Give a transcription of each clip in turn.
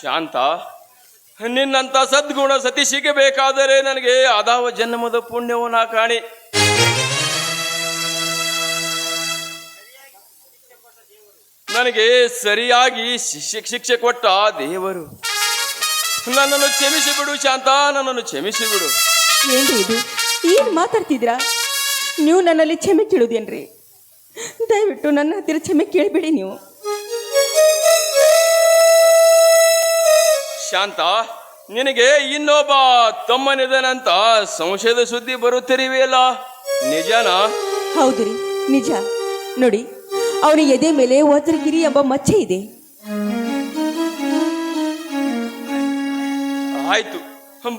ಶಾಂತ, ನಿನ್ನಂತ ಸದ್ಗುಣ ಸತಿ ಸಿಗಬೇಕಾದರೆ ನನಗೆ ಅದಾವ ಜನ್ಮದ ಪುಣ್ಯವು ನಾ ಕಾಣಿ. ನನಗೆ ಸರಿಯಾಗಿ ಶಿಕ್ಷೆ ಕೊಟ್ಟ ದೇವರು. ನನ್ನನ್ನು ಕ್ಷಮಿಸಿ ಬಿಡು ಶಾಂತ, ನನ್ನನ್ನು ಕ್ಷಮಿಸಿ ಬಿಡು ಏನ್ರಿ ಇದು? ಏನು ಮಾತಾಡ್ತಿದ್ದೀರಾ? ನೀವು ನನ್ನಲ್ಲಿ ಕ್ಷಮೆ ಕೇಳುದೇನ್ರಿ? ದಯವಿಟ್ಟು ನನ್ನ ಹತ್ತಿರ ಕ್ಷಮೆ ಕೇಳಬೇಡಿ ನೀವು. ಶಾಂತ ನಿನಗೆ ಇನ್ನೊಬ್ಬ ತಮ್ಮನಿದನಂತ ಸಂಶಯದ ಸುದ್ದಿ ಬರುತ್ತಿರಿವೆಯಲ್ಲ? ನಿಜನಾ? ಹೌದ್ರಿ ನಿಜ. ನೋಡಿ ಅವನ ಎದೆ ಮೇಲೆ ವಜ್ರಗಿರಿ ಎಂಬ ಮಚ್ಚೆ ಇದೆ. ಆಯ್ತು.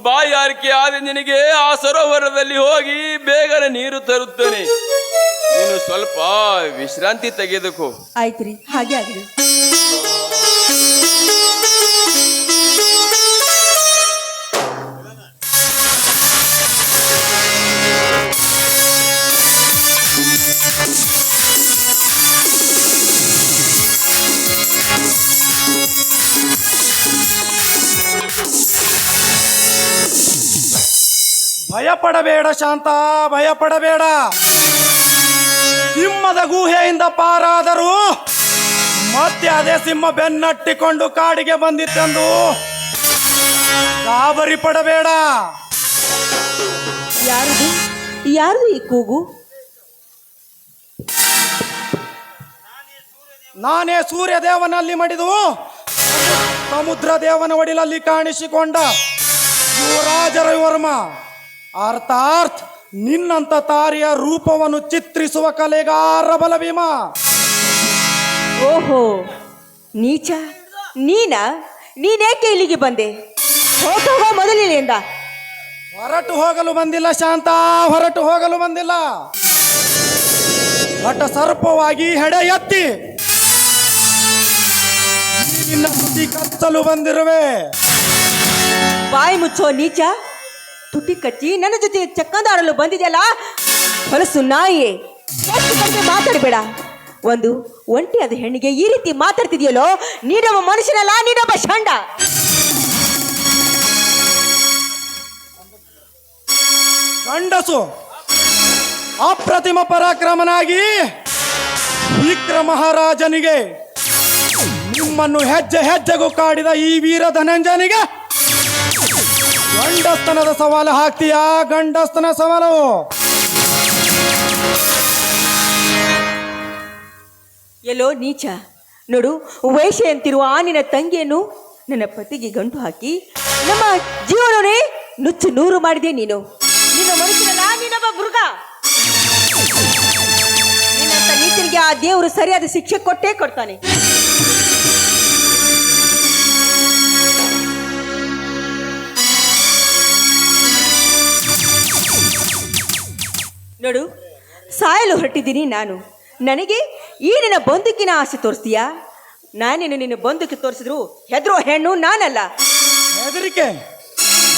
ಬಾಯಾರಿಕೆ ಆದ ನಿನಗೆ ಆ ಸರೋವರದಲ್ಲಿ ಹೋಗಿ ಬೇಗನೆ ನೀರು ತರುತ್ತೇನೆ. ನೀನು ಸ್ವಲ್ಪ ವಿಶ್ರಾಂತಿ ತೆಗೆದುಕೋ. ಆಯ್ತು ರೀ ಹಾಗೆ ಆಗಲಿ. ಭಯಪಡಬೇಡ ಶಾಂತ ಭಯಪಡಬೇಡ. ಸಿಂಹದ ಗುಹೆಯಿಂದ ಪಾರಾದರೂ ಮತ್ತೆ ಅದೇ ಸಿಂಹ ಬೆನ್ನಟ್ಟಿಕೊಂಡು ಕಾಡಿಗೆ ಬಂದಿತ್ತೆಂದು ಗಾಬರಿ ಪಡಬೇಡ. ಯಾರು ಯಾರದು ಈ ಕೂಗು? ನಾನೇ ಸೂರ್ಯ ದೇವನಲ್ಲಿ ಮಡಿದು ಸಮುದ್ರ ದೇವನ ಒಡಿಲಲ್ಲಿ ಕಾಣಿಸಿಕೊಂಡ ಯುವರಾಜರ ರವಿವರ್ಮ. ಅರ್ಥಾರ್ಥ್ ನಿನ್ನಂತ ತಾರಿಯ ರೂಪವನ್ನು ಚಿತ್ರಿಸುವ ಕಲೆಗಾರ ಬಲಭೀಮ. ಓಹೋ ನೀಚ ನೀನಾ ನೀನೇಕೆ ಇಲ್ಲಿಗೆ ಬಂದೆ? ಹೋಗೋ ಮೊದಲಿನಿಂದ. ಹೊರಟು ಹೋಗಲು ಬಂದಿಲ್ಲ ಶಾಂತ ಹೊರಟು ಹೋಗಲು ಬಂದಿಲ್ಲ. ಹಠ ಸರ್ಪವಾಗಿ ಹೆಡೆ ಎತ್ತಿ. ನಿನ್ನ ಸುದ್ದಿ ಕತ್ತಲು ಬಂದಿರುವೆ. ಬಾಯಿ ಮುಚ್ಚೋ ನೀಚ ತುಟಿ ಕಚ್ಚಿ ನನ್ನ ಜೊತೆ ಚಕ್ಕಂದಾಡಲು ಬಂದಿದೆಯಲ್ಲ? ಹೊಲಸು ನಾಯಿ. ಮಾತಾಡಬೇಡ. ಒಂದು ಒಂಟಿ ಅದು ಹೆಣ್ಣಿಗೆ ಈ ರೀತಿ ಮಾತಾಡ್ತಿದೆಯಲ್ಲೋ? ನೀನೊಬ್ಬ ಮನುಷ್ಯನಲ್ಲ ನೀನೊಬ್ಬ ಷಂಡ. ಗಂಡಸು, ಅಪ್ರತಿಮ ಪರಾಕ್ರಮನಾಗಿ ವಿಕ್ರ ಮಹಾರಾಜನಿಗೆ ನಿಮ್ಮನ್ನು ಹೆಜ್ಜೆ ಹೆಜ್ಜೆಗೂ ಕಾಡಿದ ಈ ವೀರ ಧನಂಜನಿಗೆ ಗಂಡಸ್ತನದ ಸವಾಲು ಹಾಕ್ತೀಯಾ? ಗಂಡಸ್ತನ ಸವಾಲು? ಎಲ್ಲೋ ನೀಚ. ನೋಡು ವೇಷ ಅಂತಿರುವ ಆ ತಂಗಿಯನ್ನು ನನ್ನ ಪತಿಗೆ ಗಂಟು ಹಾಕಿ, ನಮ್ಮ ಜೀವನವೇ ನುಚ್ಚು ನೂರು ಮಾಡಿದೆ ನೀನು. ನಿನ್ನ ಮನುಷ್ಯನಲ್ಲ ನೀನೊಬ್ಬ ಮೃಗ. ನಿನ್ನಂತ ಆ ದೇವರು ಸರಿಯಾದ ಶಿಕ್ಷೆ ಕೊಟ್ಟೇ ಕೊಡ್ತಾನೆ. ನೋಡು ಸಾಯಲು ಹೊರಟಿದ್ದೀನಿ ನಾನು. ನನಗೆ ಈ ನಿನ್ನ ಬಂದುಕಿನ ಆಸೆ ತೋರಿಸ್ತೀಯಾ? ನಾನೇನು ನಿನ್ನ ಬಂದುಕಿ ತೋರಿಸಿದ್ರು ಹೆದರೋ ಹೆಣ್ಣು ನಾನಲ್ಲ. ಹೆದರಿಕೆ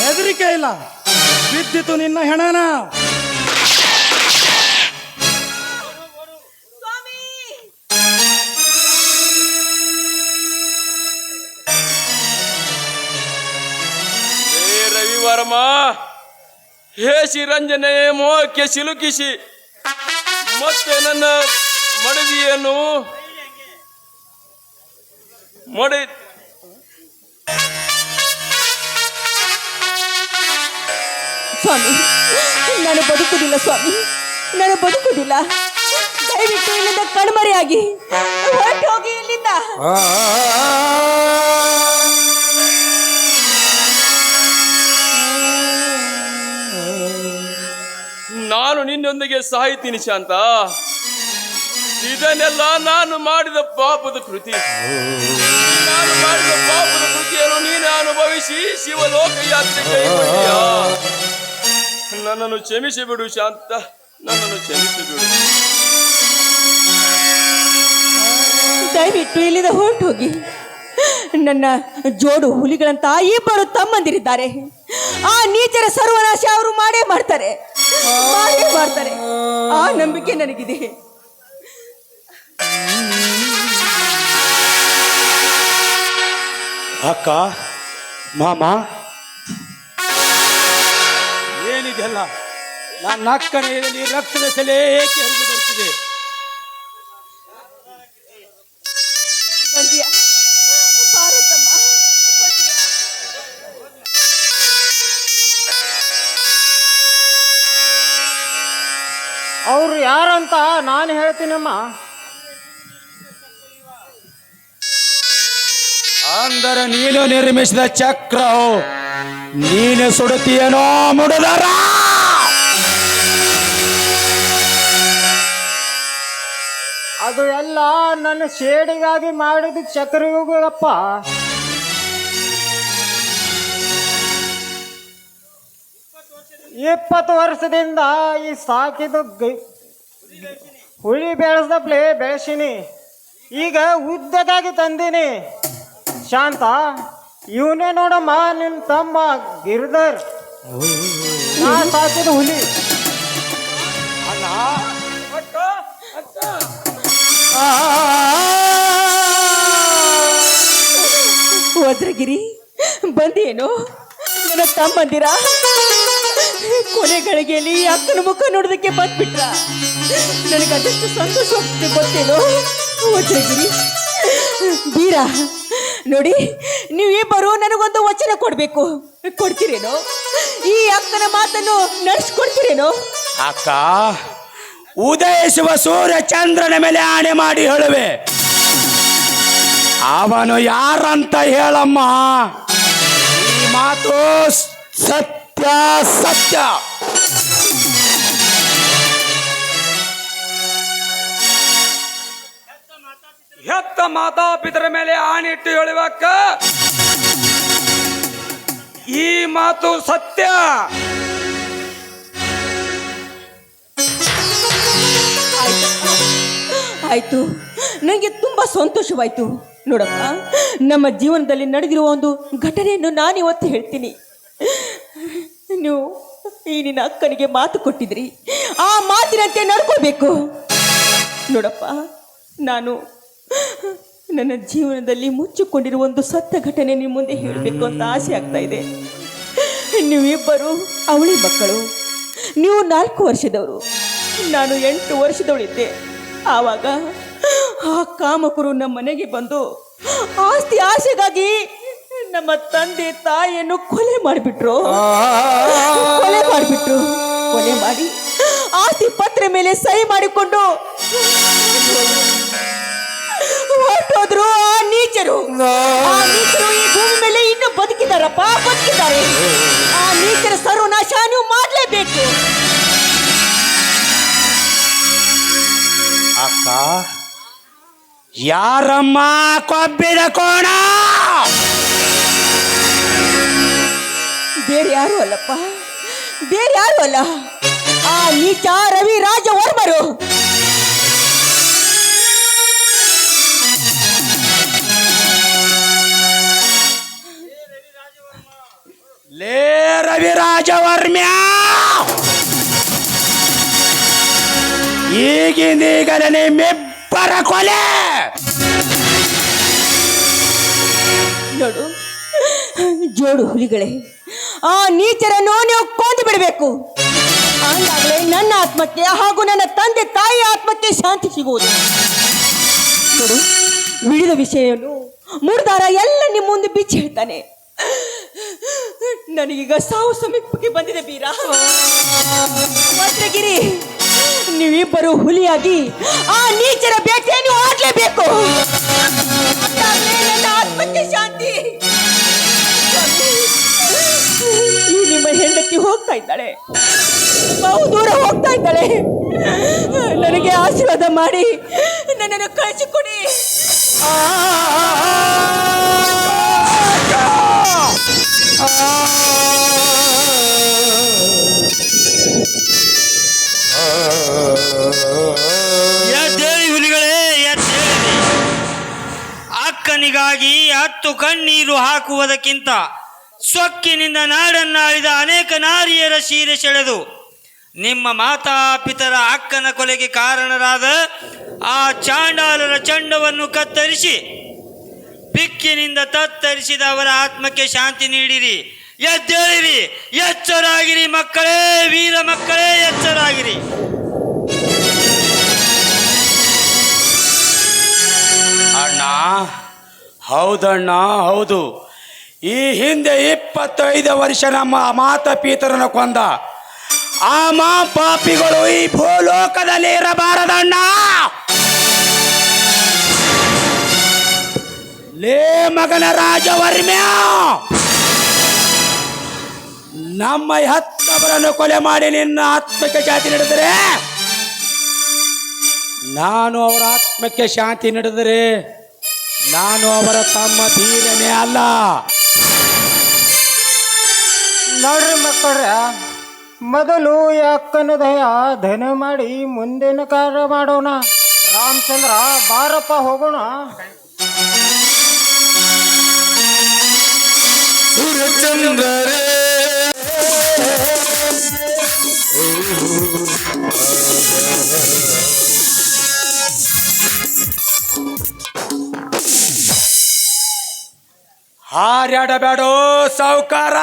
ಹೆದರಿಕೆ ಇಲ್ಲ. ಬಿದ್ದಿತು ನಿನ್ನ ಹೆಣನ. ಹೇ ರವಿವರ್ಮ! ಹೇ ಶ್ರೀರಂಜನೆ ಮೋಹಕ್ಕೆ ಸಿಲುಕಿಸಿ. ಮತ್ತೆ ನನ್ನ ಮಡದಿಯನ್ನು ಮಡಿ ಸ್ವಾಮಿ ನಾನು ಬದುಕುದಿಲ್ಲ ಸ್ವಾಮಿ ನಾನು ಬದುಕುದಿಲ್ಲ ದಯವಿಟ್ಟು ಇಲ್ಲಿಂದ ಕಣ್ಮರೆಯಾಗಿ ಹೊರಟು ಹೋಗಿ ಇಲ್ಲಿಂದ ನಾನು ನಿನ್ನೊಂದಿಗೆ ಸಾಯ್ತೀನಿ ಶಾಂತ. ಇದನ್ನೆಲ್ಲ ನಾನು ಮಾಡಿದ ಪಾಪದ ಕೃತಿ. ನಾನು ಮಾಡಿದ ಪಾಪದ ಕೃತಿಯನ್ನು ನೀನು ಅನುಭವಿಸಿ ಶಿವಲೋಕ ಯಾತ್ರೆ ನನ್ನನ್ನು ಕ್ಷಮಿಸಿ ಬಿಡು ಶಾಂತ. ನನ್ನನ್ನು ಕ್ಷಮಿಸಿ ಬಿಡು. ದಯವಿಟ್ಟು ಇಲ್ಲಿಂದ ಹೊರಟು ಹೋಗಿ. ನನ್ನ ಜೋಡು ಹುಲಿಗಳಂತ ಇಬ್ಬರು ತಮ್ಮಂದಿರಿದ್ದಾರೆ. ಆ ನೀಚರ ಸರ್ವನಾಶ ಅವರು ಮಾಡೇ ಮಾಡ್ತಾರೆ. ಮಾಡೇ ಮಾಡ್ತಾರೆ. ಆ ನಂಬಿಕೆ ನನಗಿದೆ. ಅಕ್ಕ ಮಾಮ. ಏನಿದೆಲ್ಲ ನನ್ನ ಅಕ್ಕನಲ್ಲಿ ರಕ್ತದ ಸೆಲೆ ಹರಿದು ಬರ್ತಿದೆ ಯಾರಂತ ನಾನು ಹೇಳ್ತೀನಮ್ಮ. ಅಂದರೆ ನೀನು ನಿರ್ಮಿಸಿದ ಚಕ್ರ ನೀನು ಸುಡುತ್ತೀಯನೋ ಮುಡದರ. ಅದು ಎಲ್ಲ ನನ್ನ ಶೇಡಿಗಾಗಿ ಮಾಡಿದ ಚಕ್ರಯುಗಪ್ಪ. ಇಪ್ಪತ್ತು ವರ್ಷದಿಂದ ಈ ಸಾಕಿದ ಹುಳಿ ಬೆಳೆಸ್ದಪ್ಲೆ ಬೆಳೆಸಿನಿ. ಈಗ ಉದ್ದದಾಗಿ ತಂದಿನಿ. ಶಾಂತ, ಇವನೇ ನೋಡಮ್ಮ ನಿನ್ನ ತಮ್ಮ ಗಿರಿಧರ್. ನಾ ಸಾಕಿದ ಹುಲಿ. ವಜ್ರಗಿರಿ, ಬಂದೇನು? ನನ್ನ ತಮ್ಮಂದಿರ? ಕೊನೆ ಗಳಿಗೆಯಲ್ಲಿ ಅಕ್ಕನ ಮುಖ ನೋಡೋದಕ್ಕೆ ಬಂದ್ಬಿಟ್ರ? ನನಗೆ ಅದಷ್ಟು ಸಂತೋಷವಾಗ್ತದೆ ಗೊತ್ತೇನೋ? ವಜ್ರಗಿರಿ ಬೀರ, ನೋಡಿ, ನೀವಿಬ್ಬರು ನನಗೊಂದು ವಚನ ಕೊಡಬೇಕು. ಕೊಡ್ತೀರೇನೋ? ಈ ಅಕ್ಕನ ಮಾತನ್ನು ನಡೆಸ್ಕೊಡ್ತೀರೇನೋ? ಅಕ್ಕ ಉದಯಿಸುವ ಸೂರ್ಯ ಚಂದ್ರನ ಮೇಲೆ ಆಣೆ ಮಾಡಿ ಹೇಳುವೆ. ಅವನು ಯಾರಂತ ಹೇಳಮ್ಮ? ಈ ಮಾತು ಸತ್ಯ ಸತ್ಯ. ಹೆತ್ತ ಮಾತಾಪಿತರ ಮೇಲೆ ಆಣಿಟ್ಟು ಹೇಳುವಕ್ಕ, ಈ ಮಾತು ಸತ್ಯ. ಆಯ್ತು. ನನಗೆ ತುಂಬಾ ಸಂತೋಷವಾಯ್ತು. ನೋಡಪ್ಪ, ನಮ್ಮ ಜೀವನದಲ್ಲಿ ನಡೆದಿರುವ ಒಂದು ಘಟನೆಯನ್ನು ನಾನು ಇವತ್ತು ಹೇಳ್ತೀನಿ. ನೀವು ಈ ನಿನ್ನ ಅಕ್ಕನಿಗೆ ಮಾತು ಕೊಟ್ಟಿದ್ರಿ. ಆ ಮಾತಿನಂತೆ ನಡ್ಕೋಬೇಕು. ನೋಡಪ್ಪ, ನಾನು ನನ್ನ ಜೀವನದಲ್ಲಿ ಮುಚ್ಚಿಕೊಂಡಿರುವ ಒಂದು ಸತ್ಯ ಘಟನೆ ನಿಮ್ಮ ಮುಂದೆ ಹೇಳಬೇಕು ಅಂತ ಆಸೆ ಆಗ್ತಾ ಇದೆ. ನೀವಿಬ್ಬರು ಅವಳಿ ಮಕ್ಕಳು. ನೀವು ನಾಲ್ಕು ವರ್ಷದವರು. ನಾನು ಎಂಟು ವರ್ಷದವಳಿದ್ದೆ. ಆವಾಗ ಆ ಕಾಮಕರು ನಮ್ಮ ಮನೆಗೆ ಬಂದು ಆಸ್ತಿ ಆಸೆಗಾಗಿ ನಮ್ಮ ತಂದೆ ತಾಯಿಯನ್ನು ಕೊಲೆ ಮಾಡಿಬಿಟ್ರು. ಕೊಲೆ ಮಾಡಿಬಿಟ್ರು. ಕೊಲೆ ಮಾಡಿ ಆಸ್ತಿ ಪತ್ರ ಮೇಲೆ ಸಹಿ ಮಾಡಿಕೊಂಡು ಹೊರಟೋದ್ರು ಆ ನೀಚರು ಆ ನೀಚರು ಈ ಭೂಮಿ ಮೇಲೆ ಇನ್ನೂ ಬದುಕಿದಾರಪ್ಪ ಬದುಕಿದ್ದಾರೆ. ಆ ನೀಚರ ಸರ್ವನಾಶ ನೀವು ಮಾಡಲೇಬೇಕು. ಅಕ್ಕ ಯಾರಮ್ಮ ಕೊಬ್ಬಿದ ಕೋಣ? ಬೇರೆ ಯಾರು ಅಲ್ಲಪ್ಪ? ಬೇರೆ ಯಾರು ಅಲ್ಲ? ಆ ನೀಚ ರವಿ ರಾಜ ವರ್ಮರು ಲೇ ಈಗಿಂದೀಗಲೇ ನಿಮ್ಮಿಬ್ಬರ ಕೊಲೆ! ನೋಡು, ಜೋಡು ಹುಲಿಗಳೇ, ಆ ನೀಚರನ್ನು ನೀವು ಕೊಂದು ಬಿಡಬೇಕು. ಅಂದಾಗಲೇ ನನ್ನ ಆತ್ಮಕ್ಕೆ ಹಾಗೂ ನನ್ನ ತಂದೆ ತಾಯಿ ಆತ್ಮಕ್ಕೆ ಶಾಂತಿ ಸಿಗುವುದು. ನೋಡು ವಿಡಿದ ವಿಷಯವನ್ನು ಮುಡ್ದಾರ ಎಲ್ಲ ನಿಮ್ಮ ಮುಂದೆ ಬಿಚ್ಚಿ ಹೇಳ್ತಾನೆ. ನನಗೀಗ ಸಾವು ಸಮೀಪಕ್ಕೆ ಬಂದಿದೆ ಬೀರ. ವಜ್ರಗಿರಿ ನೀವಿಬ್ಬರು ಹುಲಿಯಾಗಿ ಆ ನೀಚರ ಬೇಟೆಯನ್ನು ಆಡ್ಲೇಬೇಕು. ಆತ್ಮಕ್ಕೆ ಶಾಂತಿ. ನಿಮ್ಮ ಹೆಂಡತಿ ಹೋಗ್ತಾ ಇದ್ದಾಳೆ. ಬಹು ದೂರ ಹೋಗ್ತಾ ಇದ್ದಾಳೆ. ನನಗೆ ಆಶೀರ್ವಾದ ಮಾಡಿ ನನ್ನನ್ನು ಕಳಿಸಿಕೊಡಿ. ಎದ್ದೇಳಿ ಹುಲಿಗಳೇ ಎದ್ದೇಳಿ ಅಕ್ಕನಿಗಾಗಿ ಹತ್ತು ಕಣ್ಣೀರು ಹಾಕುವುದಕ್ಕಿಂತ ಸೊಕ್ಕಿನಿಂದ ನಾಡನ್ನಾಳಿದ ಅನೇಕ ನಾರಿಯರ ಸೀರೆ ಸೆಳೆದು ನಿಮ್ಮ ಮಾತಾ ಪಿತರ ಅಕ್ಕನ ಕೊಲೆಗೆ ಕಾರಣರಾದ ಆ ಚಾಂಡಾಲರ ಚಂಡವನ್ನು ಕತ್ತರಿಸಿ ಬಿಕ್ಕಿನಿಂದ ತತ್ತರಿಸಿದ ಅವರ ಆತ್ಮಕ್ಕೆ ಶಾಂತಿ ನೀಡಿರಿ. ಎದ್ದೇಳಿರಿ. ಎಚ್ಚರಾಗಿರಿ ಮಕ್ಕಳೇ, ವೀರ ಮಕ್ಕಳೇ, ಎಚ್ಚರಾಗಿರಿ. ಅಣ್ಣ, ಹೌದಣ್ಣ, ಹೌದು. ಈ ಹಿಂದೆ ಇಪ್ಪತ್ತೈದು ವರ್ಷ ನಮ್ಮ ಮಾತಪೀತರನ್ನು ಕೊಂದ. ಆ ಮಾ ಪಾಪಿಗಳು ಈ ಭೂಲೋಕದಲ್ಲಿ ಇರಬಾರದಣ್ಣ. ಮಗನ ರಾಜವರ್ಮ್ಯ. ನಮ್ಮ ಹತ್ತವರನ್ನು ಕೊಲೆ ಮಾಡಿ ನಿನ್ನ ಆತ್ಮಕ್ಕೆ ಜಾತಿ ನಡೆದರೆ, ನಾನು ಅವರ ಆತ್ಮಕ್ಕೆ ಶಾಂತಿ ನಡೆದರೆ, ನಾನು ಅವರ ತಮ್ಮ ಧೀರನೇ ಅಲ್ಲ. ನೋಡ್ರಿ ಮಕ್ಕಳ್ರ ಮೊದಲು ಯಾಕನ ದಯ ಧನ ಮಾಡಿ ಮುಂದಿನ ಕಾರ್ಯ ಮಾಡೋಣ. ರಾಮಚಂದ್ರ, ಬಾರಪ್ಪ ಹೋಗೋಣ. ಹಾರ್ಯಾಡಬೇಡೋ ಸಾವುಕಾರ.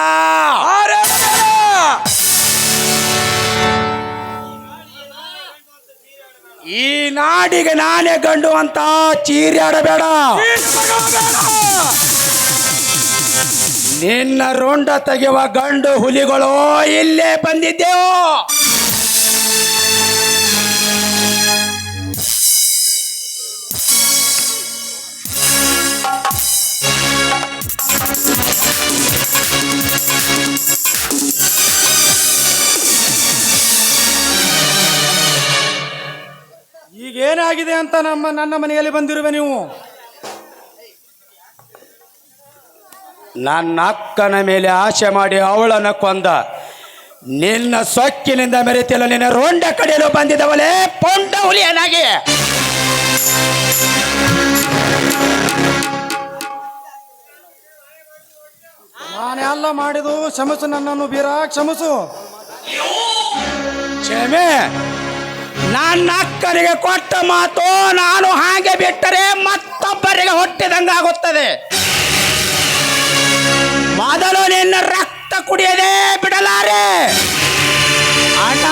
ಈ ನಾಡಿಗೆ ನಾನೇ ಗಂಡು ಅಂತ ಚೀರ್ಯಾಡಬೇಡ. ನಿನ್ನ ರೋಂಡ ತೆಗೆಯುವ ಗಂಡು ಹುಲಿಗಳು ಇಲ್ಲೇ ಬಂದಿದ್ದೆವು. ಈಗ ಏನಾಗಿದೆ ಅಂತ ನಮ್ಮ ನನ್ನ ಮನೆಯಲ್ಲಿ ಬಂದಿರುವೆ ನೀವು? ನನ್ನ ಅಕ್ಕನ ಮೇಲೆ ಆಸೆ ಮಾಡಿ ಅವಳನ್ನು ಕೊಂದ. ನಿನ್ನ ಸೊಕ್ಕಿನಿಂದ ಮೆರೆತಿಲ್ಲ ನಿನ್ನ ರೋಂಡ ಕಡೆಯಲು ಬಂದಿದ್ದವಳೇ ಪೊಂಡ ಹುಲಿಯನಾಗಿ. ನಾನೇ ಅಲ್ಲ ಮಾಡಿದು ಕ್ಷಮಿಸು ನನ್ನನ್ನು ಬೀರ, ಕ್ಷಮಿಸು. ಕ್ಷಮೆ. ನನ್ನ ಅಕ್ಕನಿಗೆ ಕೊಟ್ಟ ಮಾತು ನಾನು ಹಾಗೆ ಬಿಟ್ಟರೆ ಮತ್ತೊಬ್ಬರಿಗೆ ಹೊಟ್ಟಿದಂಗಾಗುತ್ತದೆ. ಮೊದಲು ನಿನ್ನ ರಕ್ತ ಕುಡಿಯದೆ ಬಿಡಲಾರೆ ಅಣ್ಣ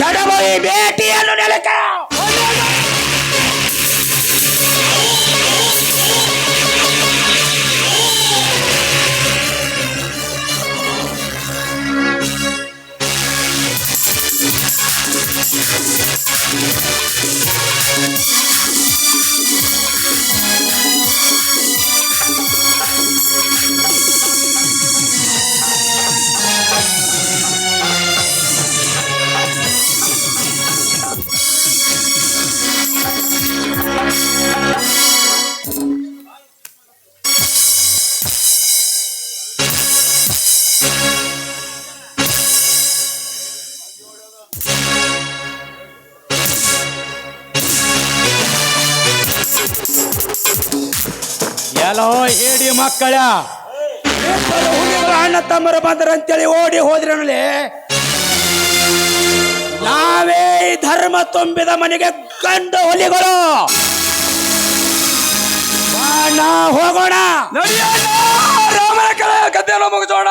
ಕೆಡವು ಈ ಭೇಟಿಯನ್ನು ನೆಲಕ್ಕೆ ಎಲ್ಲೋ ಮಕ್ಕಳ. ಹುಡುಗರು ಅಣ್ಣ ತಮ್ಮರು ಬಂದರಂತೇಳಿ ಓಡಿ ಹೋದ್ರಲ್ಲಿ ನಾವೇ ಈ ಧರ್ಮ ತುಂಬಿದ ಮನೆಗೆ ಗಂಡು ಹುಲಿಗಳು. ಬಾ, ನಾ ಹೋಗೋಣ. ಗದ್ದೆಯನ್ನು ಮುಗಿಸೋಣ.